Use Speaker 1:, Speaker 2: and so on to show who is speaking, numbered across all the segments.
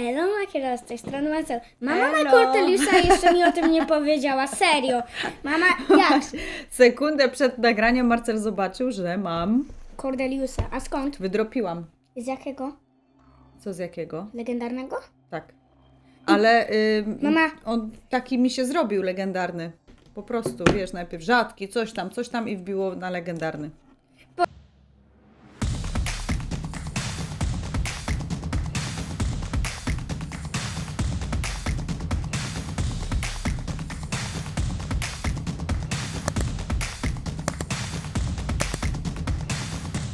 Speaker 1: Elo Makiela z tej strony Marcel. Mama
Speaker 2: Elo.
Speaker 1: Corteliusa jeszcze mi o tym nie powiedziała. Serio. Mama, jak?
Speaker 2: Sekundę przed nagraniem Marcel zobaczył, że mam.
Speaker 1: Cordeliusa. A skąd?
Speaker 2: Wydropiłam.
Speaker 1: Z jakiego?
Speaker 2: Co z jakiego?
Speaker 1: Legendarnego?
Speaker 2: Tak. Ale
Speaker 1: Mama.
Speaker 2: on taki mi się zrobił legendarny. Po prostu, wiesz, najpierw rzadki, coś tam, coś tam i wbiło na legendarny.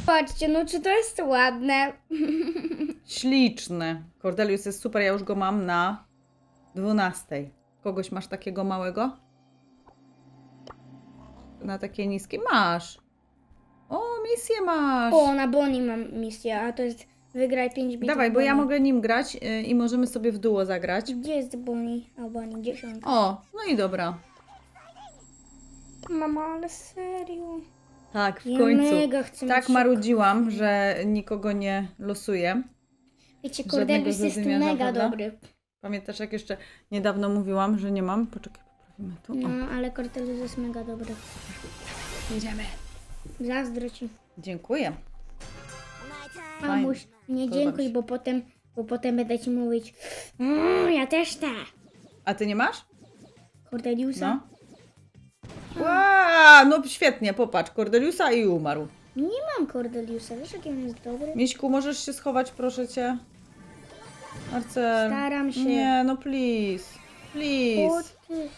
Speaker 1: Patrzcie, no czy to jest ładne?
Speaker 2: Śliczny. Cordelius jest super, ja już go mam na 12. Kogoś masz takiego małego? Na takie niskie? Masz. O, misję masz.
Speaker 1: O, na Bonnie mam misję, a to jest wygraj 5 bitów.
Speaker 2: Dawaj, bo ja
Speaker 1: Bonnie.
Speaker 2: mogę nim grać y, i możemy sobie w duo zagrać.
Speaker 1: Gdzie jest Bonnie? A Bonnie, dziesiątka.
Speaker 2: O, no i dobra.
Speaker 1: Mama, ale serio.
Speaker 2: Tak, w
Speaker 1: Ja
Speaker 2: końcu.
Speaker 1: mega chcę
Speaker 2: Tak marudziłam, że nikogo nie losuję.
Speaker 1: Wiecie,
Speaker 2: żadnego
Speaker 1: Cordelius jest mega
Speaker 2: prawda?
Speaker 1: dobry.
Speaker 2: Pamiętasz, jak jeszcze niedawno mówiłam, że nie mam? Poczekaj, poprawimy tu. O,
Speaker 1: No, ale Cordelius jest mega dobry.
Speaker 2: jedziemy.
Speaker 1: Zazdro ci.
Speaker 2: Dziękuję. Fajnie.
Speaker 1: Mamuś, nie
Speaker 2: Podoba mi
Speaker 1: dziękuj,
Speaker 2: się.
Speaker 1: bo potem, bo potem będę ci mówić mmm, ja też tak.
Speaker 2: A ty nie masz?
Speaker 1: Cordeliusa?
Speaker 2: No. Ła, no świetnie, popatrz, Cordeliusa i umarł.
Speaker 1: Nie mam Cordeliusa, wiesz jaki on jest dobry?
Speaker 2: Miśku, możesz się schować, proszę cię? Marcel.
Speaker 1: Staram się.
Speaker 2: Nie, no please.
Speaker 1: O,
Speaker 2: Please.
Speaker 1: ty.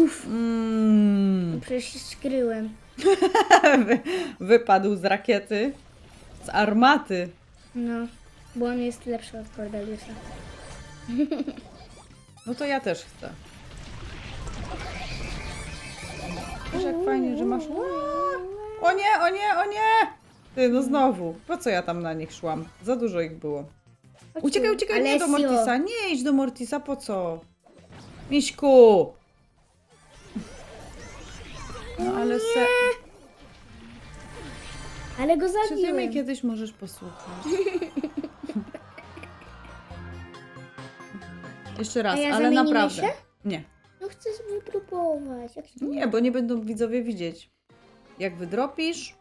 Speaker 1: Uff,
Speaker 2: Mm.
Speaker 1: przecież się skryłem.
Speaker 2: Wy, wypadł z rakiety. Z armaty.
Speaker 1: No, bo on jest lepszy od Cordeliusa.
Speaker 2: No to ja też chcę. Wiesz jak fajnie, że masz... O nie, o nie, o nie! Ty, no znowu. Po co ja tam na nich szłam? Za dużo ich było.
Speaker 1: Chodź
Speaker 2: Uciekaj,
Speaker 1: tu.
Speaker 2: uciekaj, nie do
Speaker 1: Alessio.
Speaker 2: Mortisa. Nie idź do Mortisa, po co? Miśku! No ale se...
Speaker 1: Ale go
Speaker 2: Czy ty mnie
Speaker 1: zabiłem.
Speaker 2: kiedyś możesz posłuchać? Jeszcze raz,
Speaker 1: A ja
Speaker 2: ale
Speaker 1: zamienimy
Speaker 2: naprawdę.
Speaker 1: się?
Speaker 2: Nie.
Speaker 1: No chcę wypróbować. Jak się...
Speaker 2: Nie, bo nie będą widzowie widzieć. Jak wydropisz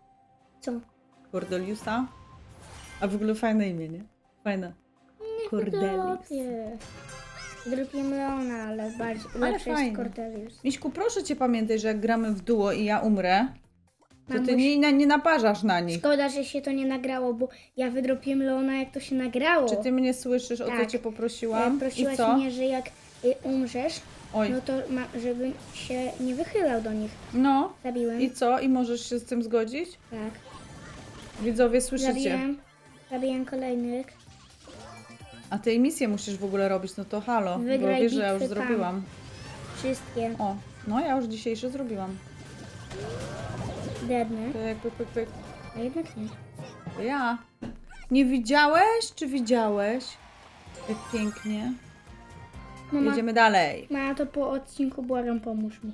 Speaker 1: Co?
Speaker 2: Cordeliusa. A w ogóle fajne imię, nie? Fajne. Cordelius.
Speaker 1: Dropię. Dropię Leona, ale bardziej,
Speaker 2: Ale
Speaker 1: lepszy
Speaker 2: fajnie.
Speaker 1: jest Cordelius.
Speaker 2: Miśku, proszę cię pamiętaj, że jak gramy w duo i ja umrę, to ty
Speaker 1: Mamuś.
Speaker 2: nie, nie, nie naparzasz na nich.
Speaker 1: Szkoda, że się to nie nagrało, bo ja wydropiłem Leona, jak to się nagrało.
Speaker 2: Czy ty mnie słyszysz, o co
Speaker 1: Tak.
Speaker 2: cię poprosiłam?
Speaker 1: E,
Speaker 2: I
Speaker 1: Prosiłaś
Speaker 2: co?
Speaker 1: mnie, że jak y, umrzesz,
Speaker 2: Oj,
Speaker 1: no to ma, żebym się nie wychylał do nich.
Speaker 2: no.
Speaker 1: Zabiłem.
Speaker 2: I co? I możesz się z tym zgodzić?
Speaker 1: Tak.
Speaker 2: Widzowie, słyszycie?
Speaker 1: Zabiłem. Zabiłem kolejnych.
Speaker 2: A tej misję musisz w ogóle robić, no to halo. bo
Speaker 1: Wygraj
Speaker 2: wiesz, że ja już
Speaker 1: bitwy tam.
Speaker 2: zrobiłam.
Speaker 1: Wszystkie.
Speaker 2: O, no ja już dzisiejsze zrobiłam.
Speaker 1: Deadne.
Speaker 2: Pyk, pyk, pyk, pyk.
Speaker 1: A jednak nie.
Speaker 2: To ja. Nie widziałeś, czy widziałeś? Jak pięknie.
Speaker 1: Mama,
Speaker 2: Jedziemy dalej.
Speaker 1: ma to po odcinku, błagam, pomóż mi.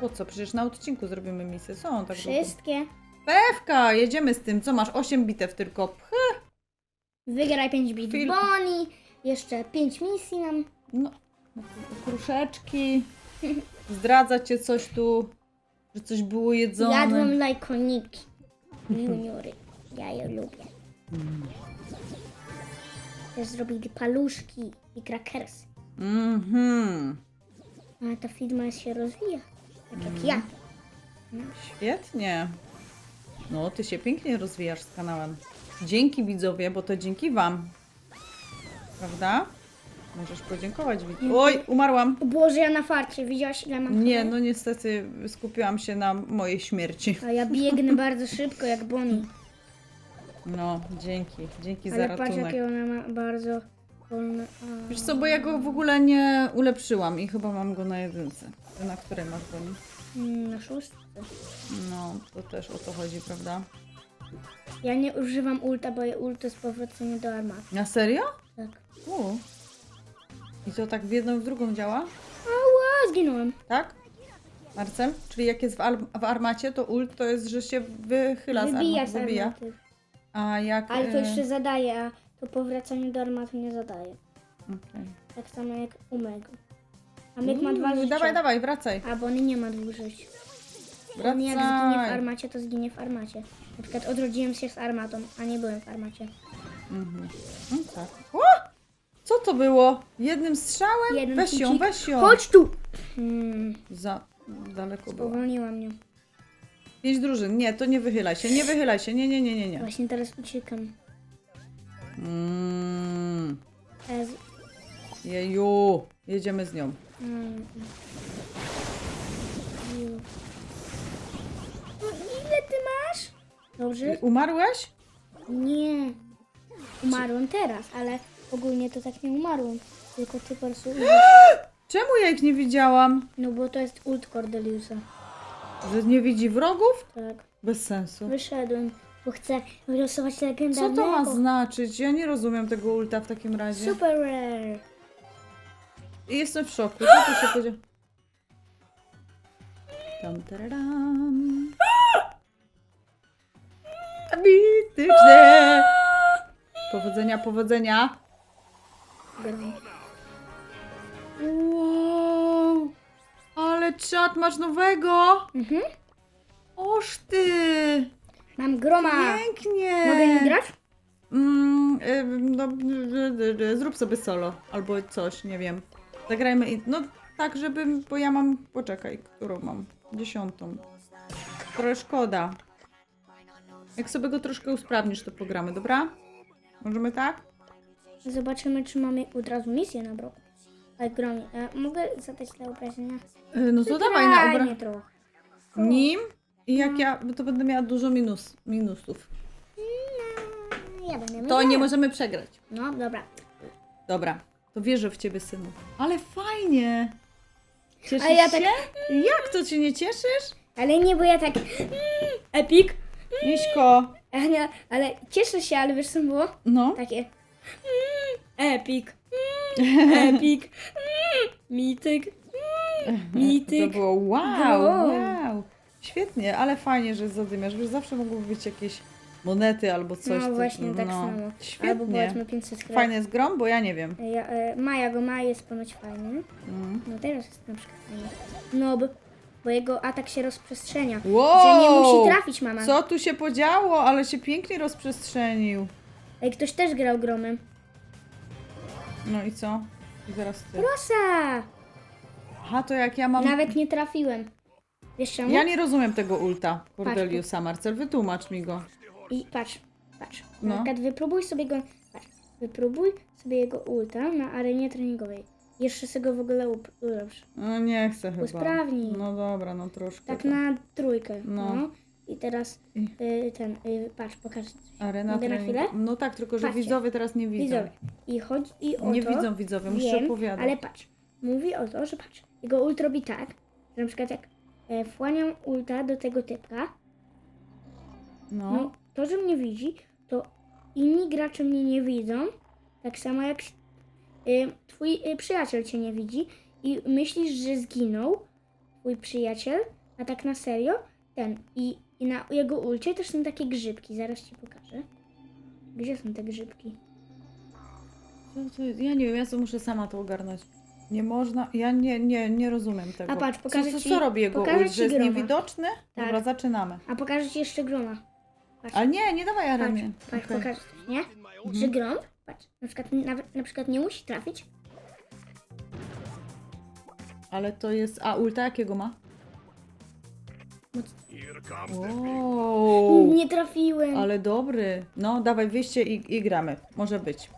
Speaker 2: Po co? Przecież na odcinku zrobimy misję. Są tak długo.
Speaker 1: Wszystkie.
Speaker 2: Pewka, jedziemy z tym. Co masz? 8 bitew tylko. Pch,
Speaker 1: Wygraj 5 bit
Speaker 2: Film.
Speaker 1: Bonnie. Jeszcze 5 misji nam.
Speaker 2: No, kruszeczki. Zdradza cię coś tu, że coś było jedzone.
Speaker 1: Jadłem lajkoniki. Juniory. Ja je lubię. Też zrobili paluszki i krakersy.
Speaker 2: Mhm.
Speaker 1: Ale ta firma się rozwija. Tak jak ja.
Speaker 2: Świetnie. No, ty się pięknie rozwijasz z kanałem. Dzięki widzowie, bo to dzięki wam. Prawda? Możesz podziękować widzom. Oj, umarłam.
Speaker 1: O Boże, ja na farcie. Widziałaś ile mam
Speaker 2: Nie, no niestety skupiłam się na mojej śmierci.
Speaker 1: A ja biegnę bardzo szybko jak Bonnie.
Speaker 2: No, dzięki. Dzięki za
Speaker 1: Ale patrz
Speaker 2: ratunek.
Speaker 1: jakie ona ma bardzo
Speaker 2: Wiesz co, bo ja go w ogóle nie ulepszyłam i chyba mam go na jedynce. Ty na której masz go? nie?
Speaker 1: Mm, Na szóstce.
Speaker 2: No, to też o to chodzi, prawda?
Speaker 1: Ja nie używam ulta, bo ult to jest powrócenie do armaty.
Speaker 2: Na serio?
Speaker 1: Tak.
Speaker 2: U. I to tak w jedną i w drugą działa?
Speaker 1: Ała, zginąłem.
Speaker 2: Tak? Marcel? Czyli jak jest w, w armacie, to ult to jest, że się wychyla z
Speaker 1: Wybija
Speaker 2: armaty,
Speaker 1: z
Speaker 2: wybija.
Speaker 1: armaty.
Speaker 2: A jak...
Speaker 1: Ale to
Speaker 2: e,
Speaker 1: jeszcze zadaje, a to powracanie do armatu nie zadaje.
Speaker 2: Okej.
Speaker 1: Tak samo jak u Meg. A Meg ma dwa życia.
Speaker 2: Dawaj, dawaj, wracaj.
Speaker 1: A bo on nie ma dwóch żyć. On jak zginie w
Speaker 2: Wracaj.
Speaker 1: armacie, to zginie w armacie. Na przykład odrodziłem się z armatą, a nie byłem w armacie.
Speaker 2: Mhm. No tak. O! Co to było? Jednym strzałem?
Speaker 1: Jeden
Speaker 2: weź ją,
Speaker 1: kucik.
Speaker 2: weź ją.
Speaker 1: Chodź tu! Hmm,
Speaker 2: Za daleko było.
Speaker 1: powolniła mnie.
Speaker 2: Pięć drużyn. Nie, to nie wychylaj się, nie wychylaj się. Nie, nie, nie, nie, nie.
Speaker 1: Właśnie teraz uciekam.
Speaker 2: Mm.
Speaker 1: Ez...
Speaker 2: Jeju. Jedziemy z nią.
Speaker 1: Mm. Ju. No, Ile ty masz? Dobrze?
Speaker 2: Umarłeś?
Speaker 1: Nie. Umarłem teraz, ale ogólnie to tak nie umarłem. Tylko ty po prostu...
Speaker 2: Czemu ja ich nie widziałam?
Speaker 1: No bo to jest ult Cordeliusa.
Speaker 2: Że nie widzi wrogów?
Speaker 1: Tak.
Speaker 2: Bez sensu.
Speaker 1: Wyszedłem, bo chcę wylosować
Speaker 2: Co
Speaker 1: legendarnego.
Speaker 2: to ma znaczyć? Ja nie rozumiem tego ulta w takim razie.
Speaker 1: Super rare.
Speaker 2: I Jestem w szoku. Co tu się podziewa? Tam, tararam. Mityczne! Powodzenia, powodzenia. Wow! Ale czat masz nowego!
Speaker 1: Mhm.
Speaker 2: Oż ty!
Speaker 1: Mam groma.
Speaker 2: Pięknie!
Speaker 1: Mogę nie grać?
Speaker 2: Mm, no, y, y, y, zrób sobie solo albo coś, nie wiem. Zagrajmy. No tak, żeby. Bo ja mam. Poczekaj, którą mam? Dziesiątą. Trochę szkoda. Jak sobie go troszkę usprawnisz, to pogramy, dobra? Możemy tak?
Speaker 1: Zobaczymy, czy mamy od razu misję na broku. Ale gromi. E, mogę zadać te obrażenia?
Speaker 2: Y, No to dawaj na obra...
Speaker 1: mnie trochę.
Speaker 2: Nim. I jak ja. To będę miała dużo minus, minusów.
Speaker 1: Mm, Ja będę
Speaker 2: To
Speaker 1: miała.
Speaker 2: nie możemy przegrać.
Speaker 1: No, dobra.
Speaker 2: Dobra. To wierzę w ciebie, synu. Ale fajnie! Cieszysz
Speaker 1: A ja tak-
Speaker 2: się? Jak to cię nie cieszysz?
Speaker 1: Ale nie, bo ja tak... Mm, epic.
Speaker 2: Miśko,
Speaker 1: Ale, nie, ale cieszę się, ale wiesz co było?
Speaker 2: no.
Speaker 1: Takie... Mm. Mm, epic. Mm, mityk. Mm,
Speaker 2: To
Speaker 1: mityk.
Speaker 2: było wow,
Speaker 1: Wow.
Speaker 2: wow. Świetnie, ale fajnie, że zadymiasz. Wiesz, zawsze mogły być jakieś monety albo coś.
Speaker 1: No
Speaker 2: co-
Speaker 1: właśnie, tak
Speaker 2: no.
Speaker 1: samo. Albo
Speaker 2: Świetnie.
Speaker 1: powiedzmy 500 kredów.
Speaker 2: Fajny jest grom, bo ja nie wiem.
Speaker 1: Ja, e, Maja go ma, jest ponoć fajny.
Speaker 2: Mm.
Speaker 1: No teraz jest na przykład fajny. No, bo, bo jego atak się rozprzestrzenia.
Speaker 2: Wow!
Speaker 1: Że nie musi trafić mama.
Speaker 2: Co tu się podziało? Ale się pięknie rozprzestrzenił.
Speaker 1: Ej, ktoś też grał gromem.
Speaker 2: No i co? I zaraz ty.
Speaker 1: Prosa!
Speaker 2: Aha, to jak ja mam...
Speaker 1: Nawet nie trafiłem. Wiesz czemu?
Speaker 2: Ja nie rozumiem tego ulta Cordeliusa Marcel. Wytłumacz mi go.
Speaker 1: I patrz, patrz.
Speaker 2: No.
Speaker 1: Na przykład wypróbuj sobie go. Patrz, wypróbuj sobie jego ulta na arenie treningowej. Jeszcze sobie go w ogóle up- ulepsz.
Speaker 2: No nie chcę chyba.
Speaker 1: Usprawnij.
Speaker 2: No dobra, no troszkę.
Speaker 1: Tak
Speaker 2: tam.
Speaker 1: na trójkę.
Speaker 2: No.
Speaker 1: No. I teraz y, ten, y, patrz, pokażę coś.
Speaker 2: Arena
Speaker 1: Mogę na
Speaker 2: trening-
Speaker 1: chwilę?
Speaker 2: No tak, tylko że
Speaker 1: Patrzcie.
Speaker 2: widzowie teraz nie widzą.
Speaker 1: Widzowie. I chodzi i o
Speaker 2: Nie
Speaker 1: to,
Speaker 2: widzą widzowie, musisz
Speaker 1: wiem,
Speaker 2: opowiadać.
Speaker 1: ale patrz. Mówi o to, że patrz, jego ult robi tak, że na przykład jak e, wchłaniam ulta do tego typka,
Speaker 2: No.
Speaker 1: no to, że mnie widzi, to inni gracze mnie nie widzą, tak samo jak y, twój y, przyjaciel cię nie widzi i myślisz, że zginął twój przyjaciel, a tak na serio ten i, i na jego ulcie też są takie grzybki, zaraz ci pokażę. Gdzie są te grzybki?
Speaker 2: Co? Ja nie wiem, ja to muszę sama to ogarnąć. Nie można, ja nie, nie, nie rozumiem tego.
Speaker 1: A patrz, pokażę
Speaker 2: co,
Speaker 1: ci-
Speaker 2: co robi jego
Speaker 1: pokażę
Speaker 2: ult,
Speaker 1: ci
Speaker 2: że jest
Speaker 1: groma.
Speaker 2: niewidoczny?
Speaker 1: Tak.
Speaker 2: Dobra, zaczynamy.
Speaker 1: A pokażę ci jeszcze groma.
Speaker 2: Ale nie, nie dawaj
Speaker 1: Patrz, patrz,
Speaker 2: Okej.
Speaker 1: pokażę coś, nie? Że grom, patrz, na przykład, nawet, na przykład nie musi trafić,
Speaker 2: Ale to jest, a ulta jakiego ma? Wow,
Speaker 1: nie trafiłem.
Speaker 2: ale dobry. No, dawaj wyjście i, i gramy. Może być.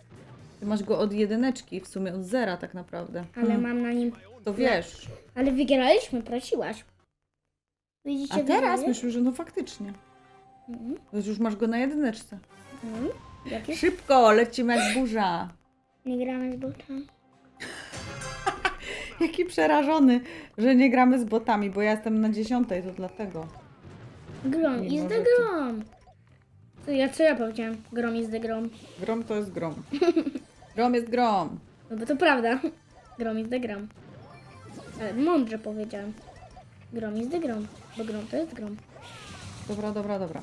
Speaker 2: Ty masz go od jedyneczki, w sumie od zera tak naprawdę.
Speaker 1: Ale
Speaker 2: Hmm.
Speaker 1: mam na nim,
Speaker 2: To wiesz.
Speaker 1: ale wygraliśmy, prosiłaś. Widzicie?
Speaker 2: A teraz
Speaker 1: widzowie?
Speaker 2: myślę, że no faktycznie.
Speaker 1: Mhm.
Speaker 2: To już masz go na jedyneczce.
Speaker 1: Mhm.
Speaker 2: Szybko, lecimy jak burza.
Speaker 1: Nie gramy z botami.
Speaker 2: Jaki przerażony, że nie gramy z botami, bo ja jestem na dziesiątej, to dlatego.
Speaker 1: Grom,
Speaker 2: Nie
Speaker 1: is the
Speaker 2: możecie.
Speaker 1: grom. Co ja, co ja powiedziałem? Grom is the grom.
Speaker 2: Grom to jest grom. Grom jest grom.
Speaker 1: No bo to prawda. Grom the grom. Ale mądrze powiedziałem. Grom the grom. Bo grom to jest grom.
Speaker 2: Dobra, dobra, dobra.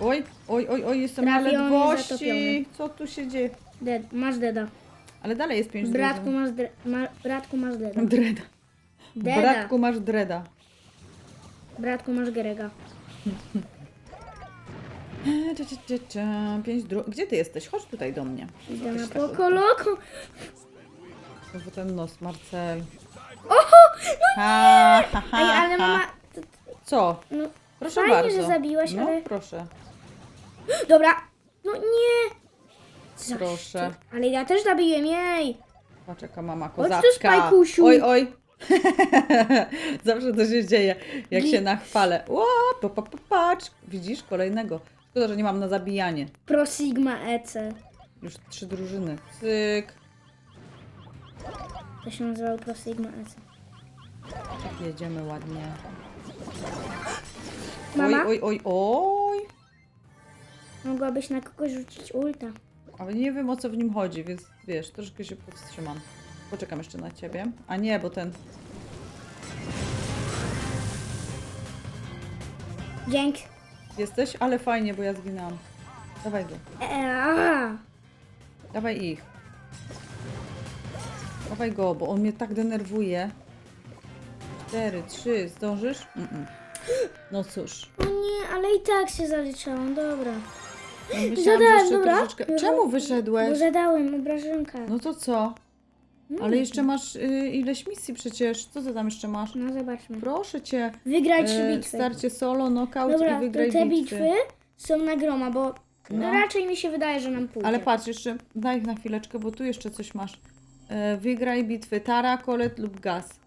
Speaker 2: Oj, oj, oj, oj, jestem na
Speaker 1: Trafiony,
Speaker 2: ledwości.
Speaker 1: zatopiony.
Speaker 2: Co tu się dzieje?
Speaker 1: Dead. Masz deda.
Speaker 2: Ale dalej jest pięć
Speaker 1: Bratku
Speaker 2: drużyn.
Speaker 1: masz, dre, ma, bratku masz deda.
Speaker 2: Dreda.
Speaker 1: Deda.
Speaker 2: Bratku masz dreda.
Speaker 1: Bratku masz Gerega.
Speaker 2: Pięć dru... Gdzie ty jesteś? Chodź tutaj do mnie.
Speaker 1: Idę na pokoloko.
Speaker 2: Znowu ten nos, Marcel.
Speaker 1: Oho! No
Speaker 2: Ha, ha, ha,
Speaker 1: Ej, ale
Speaker 2: ha.
Speaker 1: mama... to-
Speaker 2: Co?
Speaker 1: No,
Speaker 2: Proszę
Speaker 1: Fajnie,
Speaker 2: bardzo.
Speaker 1: że zabiłaś,
Speaker 2: no,
Speaker 1: ale-
Speaker 2: proszę.
Speaker 1: dobra. No nie. Zaś
Speaker 2: Proszę.
Speaker 1: Ale ja też zabiłem jej.
Speaker 2: Patrz jaka mama
Speaker 1: tu,
Speaker 2: kozacka.
Speaker 1: Spajkusiu.
Speaker 2: Oj, oj. Zawsze to się dzieje, jak się nachwalę. Ło, pa, pa, pa, patrz. Widzisz? Kolejnego. Szkoda, że nie mam na zabijanie.
Speaker 1: Pro Sigma EC.
Speaker 2: Już trzy drużyny. Cyk.
Speaker 1: To się nazywało Pro Sigma EC.
Speaker 2: Jedziemy ładnie.
Speaker 1: Mama?
Speaker 2: Oj, oj, oj, oj.
Speaker 1: Mogłabyś na kogoś rzucić ulta.
Speaker 2: Ale nie wiem o co w nim chodzi, więc wiesz, troszkę się powstrzymam. Poczekam jeszcze na ciebie. A nie, bo ten.
Speaker 1: Dzięk.
Speaker 2: Jesteś? Ale fajnie, bo ja zginęłam. Dawaj go.
Speaker 1: Eee,
Speaker 2: Dawaj ich. Dawaj go, bo on mnie tak denerwuje. Cztery, trzy, zdążysz? Mm-mm. No cóż.
Speaker 1: O nie, ale i tak się zaliczałam, dobra.
Speaker 2: No myślałam, że
Speaker 1: Zadałem,
Speaker 2: jeszcze
Speaker 1: dobra.
Speaker 2: troszeczkę... Czemu
Speaker 1: Bo
Speaker 2: wyszedłeś?
Speaker 1: zadałem obrażynkę.
Speaker 2: No to co? Ale jeszcze masz y, ileś misji przecież. Co ty tam jeszcze masz?
Speaker 1: No zobaczmy.
Speaker 2: Proszę cię.
Speaker 1: Wygraj trzy
Speaker 2: E,
Speaker 1: bitwy.
Speaker 2: starcie solo, knockout
Speaker 1: Dobra,
Speaker 2: i
Speaker 1: to
Speaker 2: wygraj
Speaker 1: te
Speaker 2: bitwy.
Speaker 1: bitwy są na groma, bo
Speaker 2: No.
Speaker 1: raczej mi się wydaje, że nam pójdzie.
Speaker 2: Ale patrz, jeszcze daj ich na chwileczkę, bo tu jeszcze coś masz. E, wygraj bitwy Tara, Kolet lub Gaz.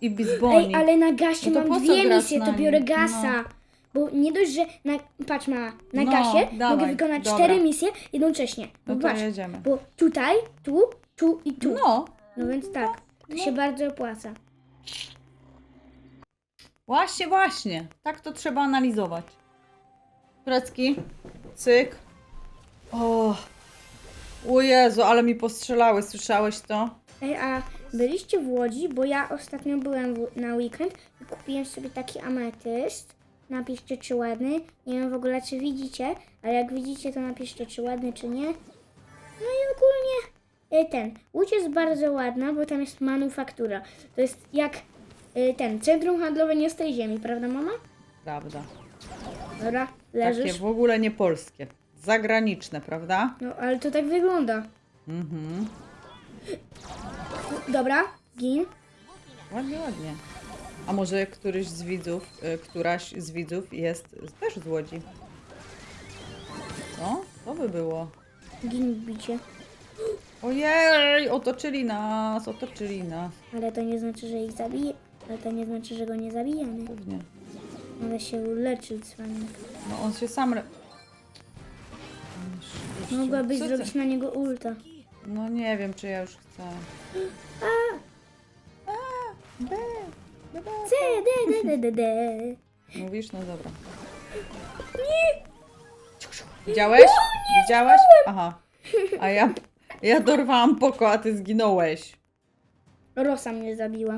Speaker 2: I Bizboni.
Speaker 1: Ej, ale na gasie
Speaker 2: No to
Speaker 1: mam
Speaker 2: co
Speaker 1: dwie
Speaker 2: grasz
Speaker 1: misje,
Speaker 2: na
Speaker 1: to
Speaker 2: nim?
Speaker 1: biorę gasa. Bo nie dość, że na, patrz ma, na
Speaker 2: No,
Speaker 1: gasie
Speaker 2: dawaj,
Speaker 1: mogę wykonać
Speaker 2: dobra.
Speaker 1: cztery misje jednocześnie.
Speaker 2: No
Speaker 1: Bo
Speaker 2: to
Speaker 1: patrz,
Speaker 2: jedziemy.
Speaker 1: bo tutaj, tu, tu i tu. No,
Speaker 2: No,
Speaker 1: więc tak, to się bardzo opłaca.
Speaker 2: właśnie, właśnie. Tak to trzeba analizować. Turecki, cyk. O, o Jezu, ale mi postrzelały, słyszałeś to?
Speaker 1: Ej, a byliście w Łodzi? Bo ja ostatnio byłem w, na weekend i kupiłem sobie taki ametyst. Napiszcie, czy ładny. Nie wiem w ogóle, czy widzicie, ale jak widzicie, to napiszcie, czy ładny, czy nie. No i ogólnie ten. Łódź jest bardzo ładna, bo tam jest manufaktura. To jest jak e, ten, centrum handlowe nie z tej ziemi, prawda mama?
Speaker 2: Prawda.
Speaker 1: Dobra,
Speaker 2: Takie
Speaker 1: leżysz.
Speaker 2: w ogóle nie polskie. Zagraniczne, prawda?
Speaker 1: No, ale to tak wygląda.
Speaker 2: Mhm.
Speaker 1: Dobra, gin.
Speaker 2: Ładnie, ładnie. A może któryś z widzów, y, któraś z widzów jest też z Łodzi? Co? To by było.
Speaker 1: Gin bicie.
Speaker 2: Ojej, otoczyli nas, otoczyli nas.
Speaker 1: Ale to nie znaczy, że ich zabije. Ale to nie znaczy, że go nie zabijamy.
Speaker 2: Pewnie.
Speaker 1: Ale się uleczył cwanek.
Speaker 2: No on się sam... Re...
Speaker 1: Mogłabyś
Speaker 2: Co ty?
Speaker 1: zrobić na niego ulta.
Speaker 2: No nie wiem, czy ja już chcę. A! B! B, B.
Speaker 1: C, D, D, D, D, D.
Speaker 2: Mówisz? No dobra. Widziałeś? Widziałaś? Aha. A ja, ja dorwałam poko, a ty zginąłeś.
Speaker 1: Rosa mnie zabiła,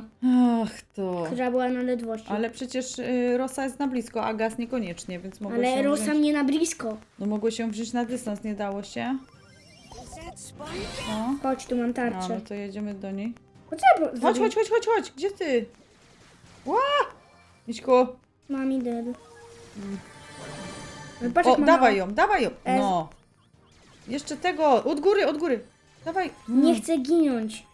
Speaker 2: Ach to.
Speaker 1: która była na ledwości. Ale,
Speaker 2: Ale przecież y, Rosa jest na blisko, a gaz niekoniecznie, więc mogło się
Speaker 1: Rosa
Speaker 2: wziąć...
Speaker 1: mnie na blisko.
Speaker 2: No mogło się wziąć na dystans, nie dało się? No.
Speaker 1: Chodź, tu mam
Speaker 2: A,
Speaker 1: tarczę.
Speaker 2: no to jedziemy do niej.
Speaker 1: Po co ja
Speaker 2: Chodź, chodź, chodź, chodź, chodź! Gdzie ty? Ła! Miśku,
Speaker 1: Mami dead. Ale patrz,
Speaker 2: o, dawaj ją, dawaj ją!
Speaker 1: Ez-
Speaker 2: No. Jeszcze tego, od góry, od góry. Dawaj. Mm.
Speaker 1: Nie chcę ginąć.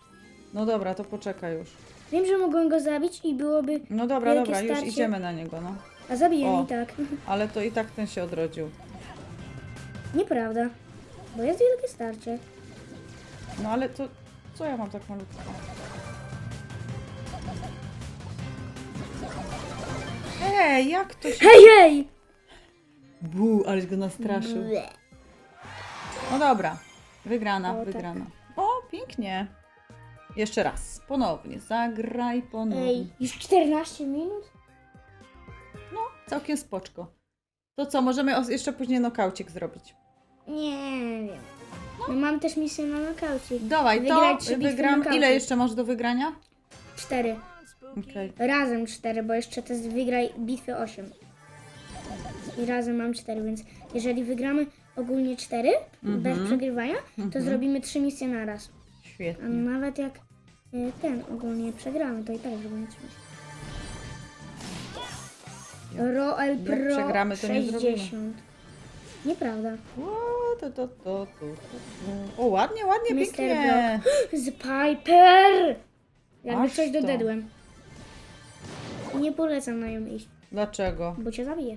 Speaker 2: No dobra, to poczekaj już.
Speaker 1: Wiem, że mogłem go zabić i byłoby...
Speaker 2: No dobra,
Speaker 1: Wielkie
Speaker 2: dobra, już
Speaker 1: starcie.
Speaker 2: idziemy na niego, no.
Speaker 1: A zabiję
Speaker 2: O.
Speaker 1: i tak.
Speaker 2: Ale to i tak ten się odrodził.
Speaker 1: Nieprawda. Bo jest wielkie starcie.
Speaker 2: No ale to, co ja mam tak malutko? Ej, jak to się...
Speaker 1: Hej, hej!
Speaker 2: Bu, aleś go nastraszył.
Speaker 1: Ble.
Speaker 2: No dobra, wygrana,
Speaker 1: O, tak.
Speaker 2: wygrana. O, pięknie. Jeszcze raz, ponownie, zagraj ponownie.
Speaker 1: Ej, już 14 minut?
Speaker 2: No, całkiem spoczko. To co, możemy os- jeszcze później nokaucik zrobić.
Speaker 1: Nie wiem. No, mam też misję na nokaucie.
Speaker 2: Dawaj,
Speaker 1: Wygrać
Speaker 2: to
Speaker 1: bitwy
Speaker 2: wygram.
Speaker 1: nokautem.
Speaker 2: Ile jeszcze masz do wygrania?
Speaker 1: Cztery.
Speaker 2: Okej.
Speaker 1: Razem cztery, bo jeszcze to jest wygraj bitwy 8. i razem mam cztery, więc jeżeli wygramy ogólnie cztery, bez przegrywania, to zrobimy trzy misje na raz. A
Speaker 2: Świetnie.
Speaker 1: nawet jak y, ten ogólnie przegramy, to i tak zrobimy trzy misje. Roel Pro
Speaker 2: przegramy, to nie
Speaker 1: 60. Nieprawda.
Speaker 2: O, to, to, to, to, to. o ładnie, ładnie,
Speaker 1: Mr.
Speaker 2: pięknie.
Speaker 1: Z Piper! Jakby
Speaker 2: Masz
Speaker 1: coś
Speaker 2: to.
Speaker 1: dodedłem. Nie polecam na nią iść,
Speaker 2: Dlaczego?
Speaker 1: bo cię zabije.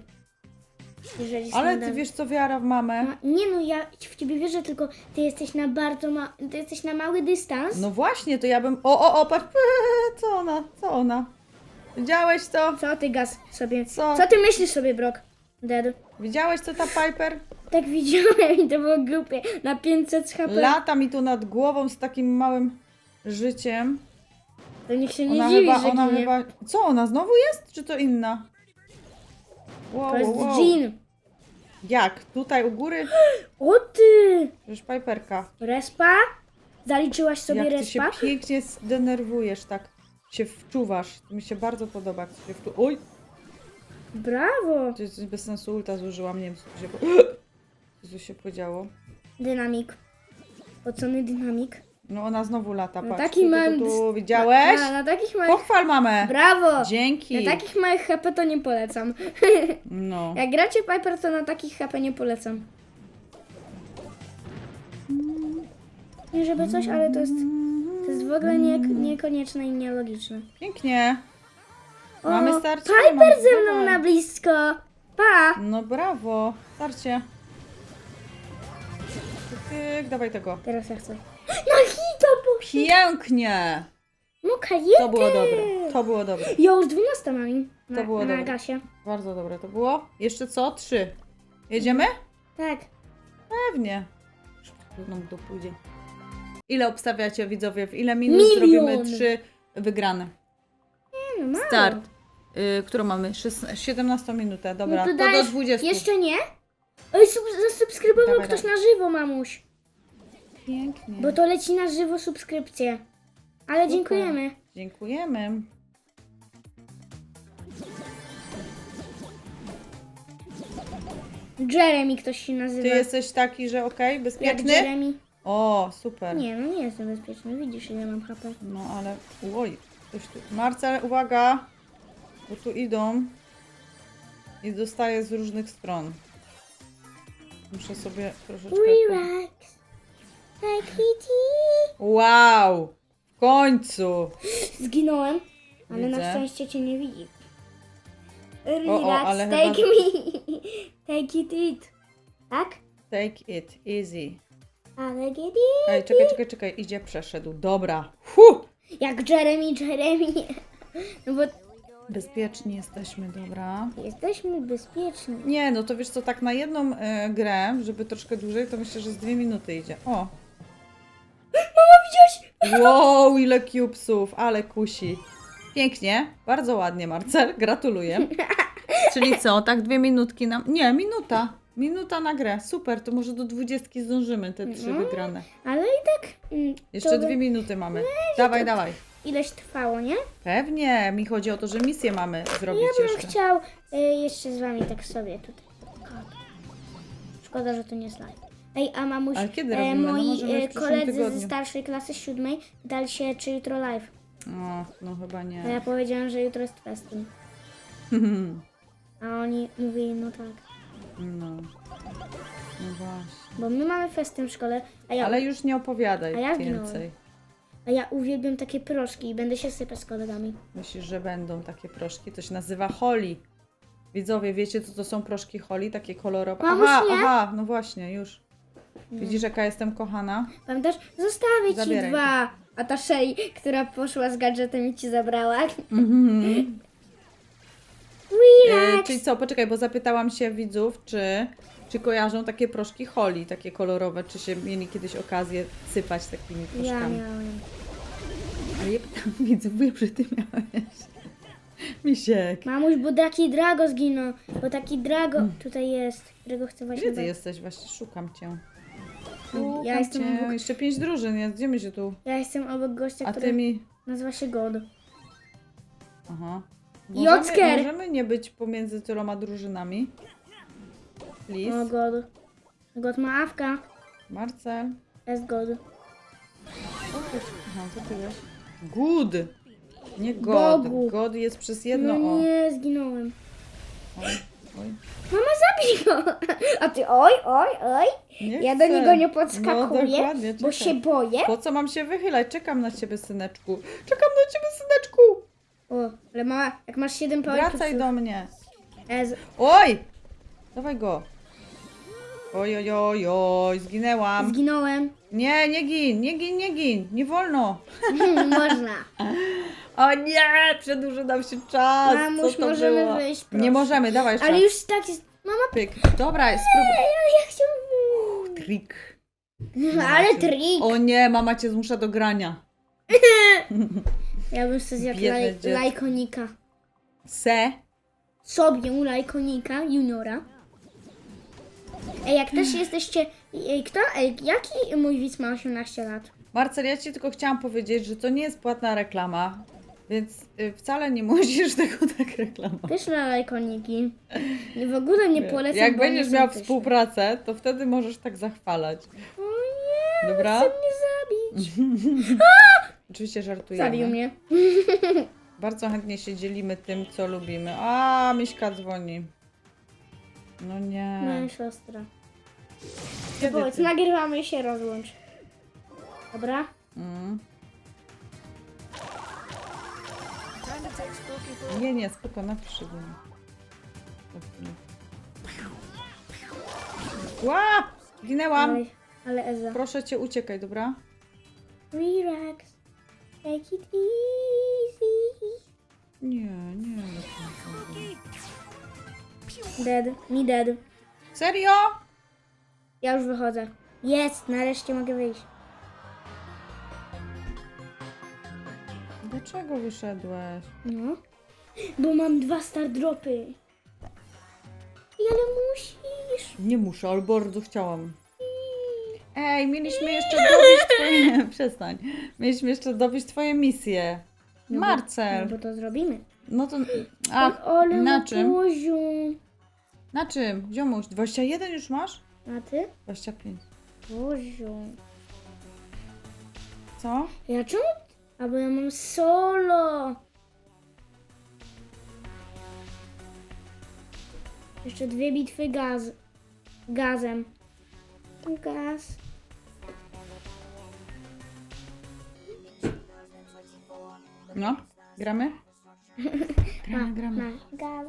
Speaker 1: Jeżeli
Speaker 2: Ale ty wiesz co, wiara w mamę.
Speaker 1: Ma- Nie no, ja w ciebie wierzę, tylko ty jesteś na bardzo ma... Ty jesteś na mały dystans.
Speaker 2: No właśnie, to ja bym... O, o, o, patrz, co ona, co ona? Widziałeś to?
Speaker 1: Co ty gaz sobie...
Speaker 2: Co?
Speaker 1: Co ty myślisz sobie, Brock? Dead.
Speaker 2: Widziałeś co ta Piper?
Speaker 1: Tak widziałem i to było głupie. Na 500 HP.
Speaker 2: Lata mi tu nad głową z takim małym życiem.
Speaker 1: To niech się nie
Speaker 2: Ona
Speaker 1: dziwi,
Speaker 2: chyba,
Speaker 1: że
Speaker 2: ona
Speaker 1: ginie.
Speaker 2: chyba... Co, ona znowu jest, czy to inna? Wow,
Speaker 1: To jest
Speaker 2: wow.
Speaker 1: Jean.
Speaker 2: Jak? Tutaj u góry?
Speaker 1: O ty!
Speaker 2: Przecież Piperka.
Speaker 1: Respa? Zaliczyłaś sobie
Speaker 2: Jak ty się
Speaker 1: respa?
Speaker 2: pięknie zdenerwujesz, tak się wczuwasz. To mi się bardzo podoba. jak Się wczu... Oj,
Speaker 1: Brawo!
Speaker 2: to jest bez sensu ulta zużyłam, nie wiem co tu się... po- Co tu się podziało?
Speaker 1: Dynamik. Ocony dynamik.
Speaker 2: No ona znowu lata, patrz.
Speaker 1: taki
Speaker 2: tu,
Speaker 1: mam-
Speaker 2: tu, tu. Widziałeś?
Speaker 1: A, na takich małych...
Speaker 2: Pochwal mamę!
Speaker 1: Brawo!
Speaker 2: Dzięki!
Speaker 1: Na takich małych HP to nie polecam.
Speaker 2: No.
Speaker 1: Jak gracie Piper, to na takich HP nie polecam. Nie żeby coś, ale to jest, to jest w ogóle nie, niekonieczne i nielogiczne.
Speaker 2: Pięknie.
Speaker 1: O,
Speaker 2: Mamy starcie?
Speaker 1: Piper
Speaker 2: Mamy
Speaker 1: ze mną
Speaker 2: dawaj.
Speaker 1: na blisko! Pa!
Speaker 2: No brawo. Starcie. Tyk, dawaj tego.
Speaker 1: Teraz ja chcę. No
Speaker 2: Pięknie!
Speaker 1: No kajety!
Speaker 2: To było dobre. To było dobre.
Speaker 1: Ja już 12 mam na,
Speaker 2: To było
Speaker 1: na
Speaker 2: dobre.
Speaker 1: gasie.
Speaker 2: Bardzo dobre to było. Jeszcze co? Trzy. Jedziemy?
Speaker 1: Tak.
Speaker 2: Pewnie. Trudno to pójdzie. Ile obstawiacie widzowie? W ile minut
Speaker 1: Milion.
Speaker 2: zrobimy trzy wygrane?
Speaker 1: Nie no, mało.
Speaker 2: Start. Y, którą mamy? Szes- 17 minutę. Dobra,
Speaker 1: No
Speaker 2: to,
Speaker 1: to
Speaker 2: do
Speaker 1: dajesz
Speaker 2: 20.
Speaker 1: Jeszcze nie? Oj, sub zasubskrybował
Speaker 2: Dawaj,
Speaker 1: ktoś na żywo, mamuś.
Speaker 2: Pięknie.
Speaker 1: Bo to leci na żywo subskrypcje. Ale
Speaker 2: Super.
Speaker 1: dziękujemy.
Speaker 2: Dziękujemy.
Speaker 1: Jeremy ktoś się nazywa.
Speaker 2: Ty jesteś taki, że okej,
Speaker 1: Jak
Speaker 2: bezpieczny?
Speaker 1: Jeremy?
Speaker 2: O, super.
Speaker 1: Nie, no nie jestem bezpieczny. Widzisz, ile mam HP.
Speaker 2: No ale, oj, ktoś tu. Marcel, uwaga, bo tu idą i dostaję z różnych stron. Muszę sobie troszeczkę...
Speaker 1: Relax. Tak, Kitty.
Speaker 2: Wow! W końcu!
Speaker 1: Zginąłem, ale na
Speaker 2: Widzę.
Speaker 1: szczęście cię nie widzi. Relax,
Speaker 2: ale
Speaker 1: take
Speaker 2: chyba-
Speaker 1: me. Take it, it. Tak?
Speaker 2: Take it easy.
Speaker 1: Ale gidi.
Speaker 2: Ej, czekaj, czekaj, czekaj, idzie, przeszedł. Dobra. Huh!
Speaker 1: Jak Jeremy, Jeremy. No bo
Speaker 2: Bezpieczni jesteśmy, dobra.
Speaker 1: jesteśmy bezpieczni.
Speaker 2: Nie, no to wiesz co, tak na jedną e, grę, żeby troszkę dłużej, to myślę, że z dwie minuty idzie. O!
Speaker 1: Mama, widziałaś?
Speaker 2: Wow, ile cubesów, ale kusi. Pięknie, bardzo ładnie, Marcel, gratuluję. Czyli co, tak dwie minutki nam... Nie, minuta. Minuta na grę, super, to może do dwudziestki zdążymy te trzy
Speaker 1: Mhm.
Speaker 2: wygrane.
Speaker 1: Ale i tak... mm,
Speaker 2: Jeszcze
Speaker 1: to
Speaker 2: dwie minuty mamy. Dawaj, dawaj.
Speaker 1: Ileś trwało, nie?
Speaker 2: Pewnie, mi chodzi o to, że misję mamy zrobić
Speaker 1: Ja bym
Speaker 2: jeszcze.
Speaker 1: chciał y, jeszcze z wami tak sobie tutaj. Szkoda, że to nie jest live. Ej, a mamuś,
Speaker 2: Ale kiedy
Speaker 1: e,
Speaker 2: robimy? No
Speaker 1: moi
Speaker 2: możemy w
Speaker 1: e,
Speaker 2: przyszłym
Speaker 1: koledzy
Speaker 2: tygodniu.
Speaker 1: ze starszej klasy siódmej dali się, czy jutro live.
Speaker 2: O, no chyba
Speaker 1: A
Speaker 2: nie.
Speaker 1: ja powiedziałam, że jutro jest festyn. A oni mówili, no tak.
Speaker 2: No. No właśnie.
Speaker 1: Bo my mamy festyn w szkole, a ja,
Speaker 2: Ale już nie opowiadaj
Speaker 1: A ja
Speaker 2: więcej.
Speaker 1: a ja uwielbiam takie proszki i będę się sypać z kolegami.
Speaker 2: Myślisz, że będą takie proszki? To się nazywa Holly. Widzowie, wiecie co to są proszki Holly? Takie kolorowe.
Speaker 1: Mamuś,
Speaker 2: aha,
Speaker 1: nie?
Speaker 2: aha, no właśnie, już. Widzisz, jaka jestem kochana?
Speaker 1: Pamiętasz? Zostawię ci
Speaker 2: Zabieraj.
Speaker 1: dwa. A ta Shay, która poszła z gadżetem i ci zabrała.
Speaker 2: Mhm. E,
Speaker 1: Relax.
Speaker 2: czyli co, poczekaj, bo zapytałam się widzów, czy, czy kojarzą takie proszki Holly, takie kolorowe, czy się mieli kiedyś okazję sypać takimi
Speaker 1: Ja
Speaker 2: proszkami.
Speaker 1: miałem.
Speaker 2: Ale ja pytam widzów, wiem, że ty miałeś. Misiek.
Speaker 1: Mamuś, bo taki Drago zginął. Bo taki Drago tutaj jest, którego chcę właśnie.
Speaker 2: Gdzie ty jesteś? Właśnie szukam cię.
Speaker 1: Ja
Speaker 2: Szukam
Speaker 1: jestem obok-
Speaker 2: Jeszcze pięć drużyn jest. Gdzie my się tu?
Speaker 1: Ja jestem obok gościa,
Speaker 2: A
Speaker 1: który
Speaker 2: ty mi...
Speaker 1: nazywa się God.
Speaker 2: Aha.
Speaker 1: Jocker!
Speaker 2: możemy nie być pomiędzy tyloma drużynami?
Speaker 1: O
Speaker 2: please.
Speaker 1: god. God ma awka.
Speaker 2: Marcel.
Speaker 1: Jest god.
Speaker 2: Co ty? Aha, co ty wiesz? Good. Nie God.
Speaker 1: Bogu.
Speaker 2: God jest przez jedno
Speaker 1: No
Speaker 2: O.
Speaker 1: nie, zginąłem.
Speaker 2: Oj, oj.
Speaker 1: Mama zabij go! A ty oj, oj, oj.
Speaker 2: Nie
Speaker 1: Ja do
Speaker 2: chcę.
Speaker 1: niego nie
Speaker 2: No,
Speaker 1: podskakuję,
Speaker 2: dokładnie,
Speaker 1: bo się boję.
Speaker 2: Po co mam się wychylać? Czekam na ciebie, syneczku. Czekam na ciebie, syneczku.
Speaker 1: O, ale mama, jak masz 7 powerów,
Speaker 2: Wracaj do mnie.
Speaker 1: Ez,
Speaker 2: Oj! Dawaj go. Oj, oj, oj, oj, zginęłam.
Speaker 1: zginąłem.
Speaker 2: Nie, nie gin, nie gin, nie gin. Nie wolno.
Speaker 1: Można.
Speaker 2: O nie, przedłuży nam się czas.
Speaker 1: Mamuś,
Speaker 2: Co to
Speaker 1: możemy
Speaker 2: było?
Speaker 1: wyjść, proszę.
Speaker 2: Nie możemy, dawaj jeszcze.
Speaker 1: Ale już tak jest. Mama,
Speaker 2: Pyk. Dobra, spróbuj.
Speaker 1: ja, ja chciałam.
Speaker 2: Trik.
Speaker 1: Ale trik.
Speaker 2: O nie, mama cię zmusza do grania.
Speaker 1: Ja bym sobie zjadł
Speaker 2: Biedne
Speaker 1: laj,
Speaker 2: dziecko.
Speaker 1: lajkonika.
Speaker 2: Se.
Speaker 1: Sobie lajkonika, juniora. Ej, jak też jesteście... Ej, kto? Ej, jaki mój widz ma 18 lat?
Speaker 2: Marcel, ja ci tylko chciałam powiedzieć, że to nie jest płatna reklama, więc y, wcale nie musisz tego tak reklamować.
Speaker 1: Pyszne lajkoniki. Nie w ogóle nie polecam,
Speaker 2: Jak
Speaker 1: bo nie
Speaker 2: będziesz
Speaker 1: są
Speaker 2: miał
Speaker 1: pyszne.
Speaker 2: współpracę, to wtedy możesz tak zachwalać.
Speaker 1: O nie,
Speaker 2: Dobra?
Speaker 1: chce mnie zabić.
Speaker 2: Oczywiście żartujemy.
Speaker 1: Zabił mnie.
Speaker 2: Bardzo chętnie się dzielimy tym, co lubimy. A, Miśka dzwoni. No nie.
Speaker 1: Moja siostra.
Speaker 2: Kiedy
Speaker 1: Powiedz,
Speaker 2: ty?
Speaker 1: nagrywamy i się rozłącz. Dobra?
Speaker 2: Nie, nie, spoko, napisz do mnie. Ła! Ginęłam!
Speaker 1: Ale, ale Eza.
Speaker 2: Proszę cię, uciekaj, dobra?
Speaker 1: Relax. Take it easy.
Speaker 2: Nie, nie.
Speaker 1: Dead. Mi dead.
Speaker 2: Serio?
Speaker 1: Ja już wychodzę. Jest, nareszcie mogę wyjść.
Speaker 2: Dlaczego wyszedłeś?
Speaker 1: No. Bo mam dwa star dropy. Ale musisz.
Speaker 2: Nie muszę, ale bardzo chciałam. Ej, mieliśmy jeszcze dobić twoje... Przestań. Mieliśmy jeszcze dobić twoje misje.
Speaker 1: No bo-
Speaker 2: Marcel.
Speaker 1: No bo to zrobimy.
Speaker 2: No to... A,
Speaker 1: ale
Speaker 2: na
Speaker 1: ma
Speaker 2: czym?
Speaker 1: poziom.
Speaker 2: Na czym? Ziomuś, 21 już masz?
Speaker 1: A ty?
Speaker 2: 25.
Speaker 1: Poziom.
Speaker 2: Co?
Speaker 1: Ja czemu? A bo ja mam solo. Jeszcze dwie bitwy gaz. Gazem. Gaz.
Speaker 2: No, gramy? Gramy, gramy.
Speaker 1: Gaz.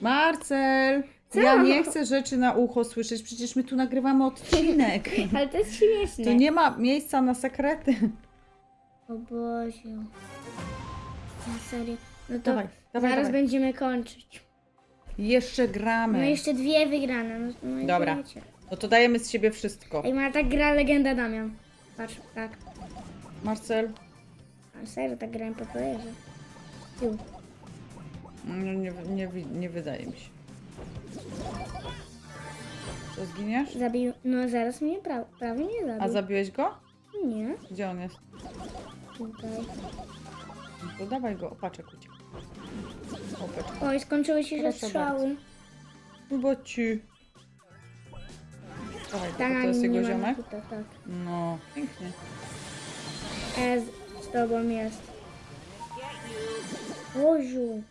Speaker 2: Marcel!
Speaker 1: Co?
Speaker 2: Ja nie chcę rzeczy na ucho słyszeć, przecież my tu nagrywamy odcinek.
Speaker 1: Ale to jest śmieszne.
Speaker 2: Tu nie ma miejsca na sekrety.
Speaker 1: O Boże. Na serio. No to
Speaker 2: Dawaj, dawaj,
Speaker 1: zaraz
Speaker 2: dawaj.
Speaker 1: będziemy kończyć.
Speaker 2: Jeszcze gramy.
Speaker 1: No jeszcze dwie wygrane. No, no i
Speaker 2: Dobra.
Speaker 1: wiecie.
Speaker 2: No to dajemy z siebie wszystko.
Speaker 1: Ej, ma tak gra legenda Damian. Patrz, tak.
Speaker 2: Marcel?
Speaker 1: A serio, tak grałem po playerze. Tył.
Speaker 2: No, nie, nie, wi- nie wydaje mi się. Co, zginiesz?
Speaker 1: Zabił. No zaraz mnie pra, prawie nie zabił.
Speaker 2: A zabiłeś go?
Speaker 1: Nie,
Speaker 2: Gdzie on jest?
Speaker 1: Tutaj.
Speaker 2: No to dawaj go, opaczek uciekł. Opaczek.
Speaker 1: Oj, skończyły się
Speaker 2: Proszę
Speaker 1: strzały.
Speaker 2: No bo ci. Dawaj, go,
Speaker 1: Tak,
Speaker 2: to jest jego ziomek?
Speaker 1: nakita, tak.
Speaker 2: No, pięknie.
Speaker 1: Ez z tobą jest. Boziu.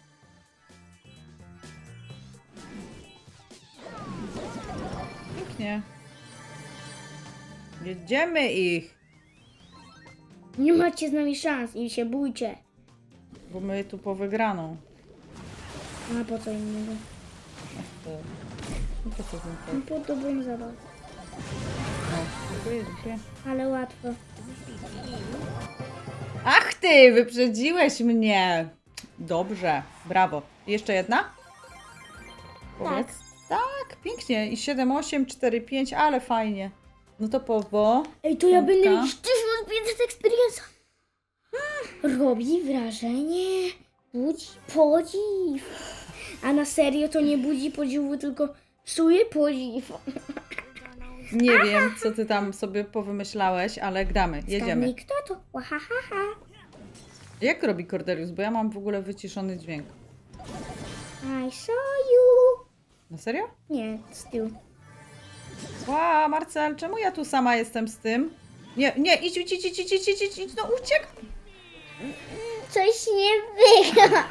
Speaker 2: Pięknie. Jedziemy ich,
Speaker 1: Nie macie z nami szans i się bójcie.
Speaker 2: bo my tu po wygraną.
Speaker 1: A po co innego?
Speaker 2: Ach, to... No to co ten
Speaker 1: No po to bym zabaw.
Speaker 2: No, dziękuję, dziękuję.
Speaker 1: Ale łatwo.
Speaker 2: Ach ty, wyprzedziłeś mnie. Dobrze, brawo. Jeszcze jedna? Powiedz. Tak, pięknie. I 7, 8, 4, 5, ale fajnie. No to powo.
Speaker 1: Ej, to ja będę mieć 1500 experience. Robi wrażenie. Budzi podziw. A na serio to nie budzi podziwu, tylko psuje podziw.
Speaker 2: Nie wiem, co ty tam sobie powymyślałeś, ale gramy, jedziemy.
Speaker 1: Zgadnij, kto to? Wahahaha.
Speaker 2: Jak robi Cordelius? Bo ja mam w ogóle wyciszony dźwięk.
Speaker 1: I saw you.
Speaker 2: Na serio?
Speaker 1: Nie, z tyłu.
Speaker 2: Ła, Marcel, czemu ja tu sama jestem z tym? Nie, nie, idź, idź, idź, idź, idź, idź, idź, idź no uciek!
Speaker 1: Coś nie wygra.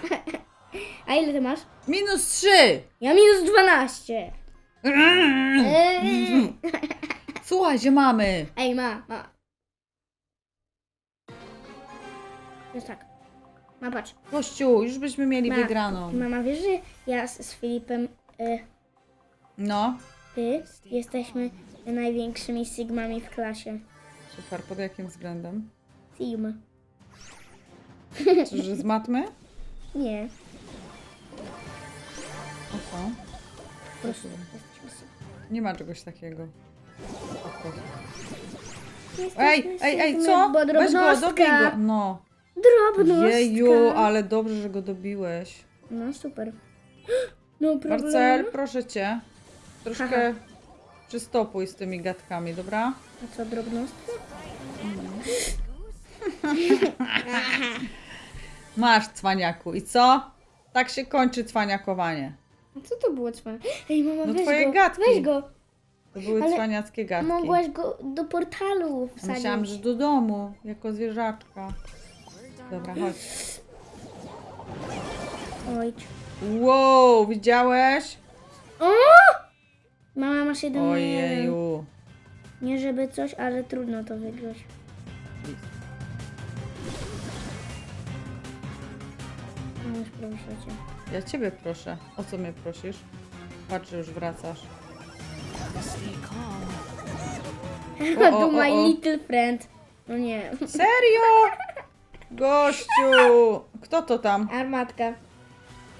Speaker 1: A ile ty masz?
Speaker 2: Minus trzy!
Speaker 1: Ja minus 12.
Speaker 2: Mm.
Speaker 1: Eee.
Speaker 2: Słuchaj, gdzie mamy?
Speaker 1: Ej, ma, ma. Jest tak. Ma, patrz.
Speaker 2: Gościu, już byśmy mieli
Speaker 1: Ma.
Speaker 2: wygraną.
Speaker 1: Mama, wiesz, że ja z, z Filipem, y,
Speaker 2: No,
Speaker 1: ty, jesteśmy największymi sigmami w klasie.
Speaker 2: super, pod jakim względem?
Speaker 1: Sigma.
Speaker 2: Czy że z matmy?
Speaker 1: Nie,
Speaker 2: O co?
Speaker 1: po prostu jesteśmy sigma.
Speaker 2: Nie ma czegoś takiego. Ej, ej, ej, co?
Speaker 1: Bo
Speaker 2: Weź go, dobij go. No.
Speaker 1: Drobnostka.
Speaker 2: Jeju, ale dobrze, że go dobiłeś.
Speaker 1: No super. No problem.
Speaker 2: Marcel, proszę cię. Troszkę przystopuj z tymi gadkami, dobra?
Speaker 1: A co, drobnostka?
Speaker 2: Masz, cwaniaku. I co? Tak się kończy cwaniakowanie.
Speaker 1: A co to było cwane? Ej, mama,
Speaker 2: No
Speaker 1: weź
Speaker 2: twoje
Speaker 1: go.
Speaker 2: gadki.
Speaker 1: Weź go.
Speaker 2: To były
Speaker 1: Ale
Speaker 2: cwaniackie gadki.
Speaker 1: Mogłaś go do portalu wsadzić.
Speaker 2: Myślałam, że do domu, jako zwierzaczka. Dobra, chodź.
Speaker 1: Oj.
Speaker 2: Wow, widziałeś?
Speaker 1: O! Mama, masz jeden na jeden.
Speaker 2: Ojeju.
Speaker 1: Nie żeby coś, ale trudno to wygrać. No już proszę cię.
Speaker 2: Ja ciebie proszę. O co mnie prosisz? Patrz, już wracasz. O, o,
Speaker 1: my
Speaker 2: o.
Speaker 1: little friend. No nie.
Speaker 2: Serio? Gościu! Kto to tam?
Speaker 1: Armatka.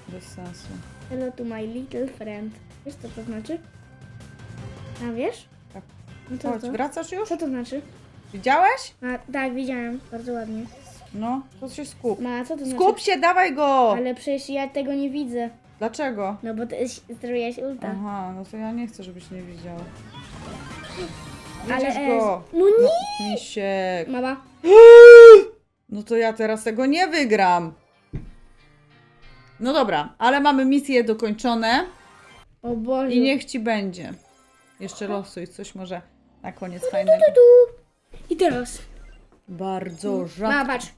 Speaker 2: Bez sensu.
Speaker 1: Hello to my little friend. Wiesz co to znaczy? A wiesz?
Speaker 2: Tak.
Speaker 1: No to
Speaker 2: Chodź,
Speaker 1: co?
Speaker 2: wracasz już?
Speaker 1: Co to znaczy?
Speaker 2: Widziałeś?
Speaker 1: A, tak, widziałem. Bardzo ładnie.
Speaker 2: No, to się skup.
Speaker 1: Ma, co to znaczy?
Speaker 2: Skup się, dawaj go!
Speaker 1: Ale przecież ja tego nie widzę.
Speaker 2: Dlaczego?
Speaker 1: No bo ty zrobiłeś ulta.
Speaker 2: Aha, no to ja nie chcę, żebyś nie widział.
Speaker 1: Ale
Speaker 2: Widzisz
Speaker 1: e,
Speaker 2: go?
Speaker 1: No nie!
Speaker 2: Misiek.
Speaker 1: Mama.
Speaker 2: No to ja teraz tego nie wygram. No dobra, ale mamy misje dokończone
Speaker 1: O Boże.
Speaker 2: i niech ci będzie. Jeszcze losuj coś może na koniec fajnego.
Speaker 1: I teraz.
Speaker 2: Bardzo
Speaker 1: Mama,
Speaker 2: rzadko.
Speaker 1: patrz.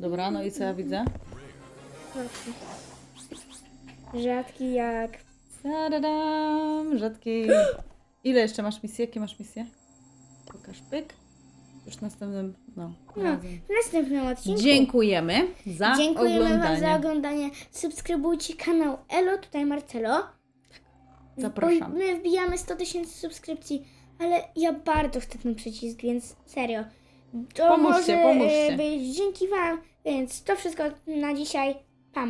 Speaker 2: Dobra, no i co ja widzę?
Speaker 1: Rzadki jak.
Speaker 2: Tadadam, rzadki. Ile jeszcze masz misji? Jakie masz misje? Pokaż pyk. Już następnym, no,
Speaker 1: No,
Speaker 2: razem.
Speaker 1: w następnym odcinku.
Speaker 2: Dziękujemy za
Speaker 1: Dziękujemy
Speaker 2: oglądanie.
Speaker 1: Wam za oglądanie. Subskrybujcie kanał Elo, tutaj Marcelo.
Speaker 2: Zapraszam.
Speaker 1: Bo my wbijamy 100 tysięcy subskrypcji, ale ja bardzo chcę ten przycisk, więc serio. To
Speaker 2: Pomóżcie,
Speaker 1: może
Speaker 2: pomóżcie.
Speaker 1: e, być dzięki Wam, więc to wszystko na dzisiaj. Pa.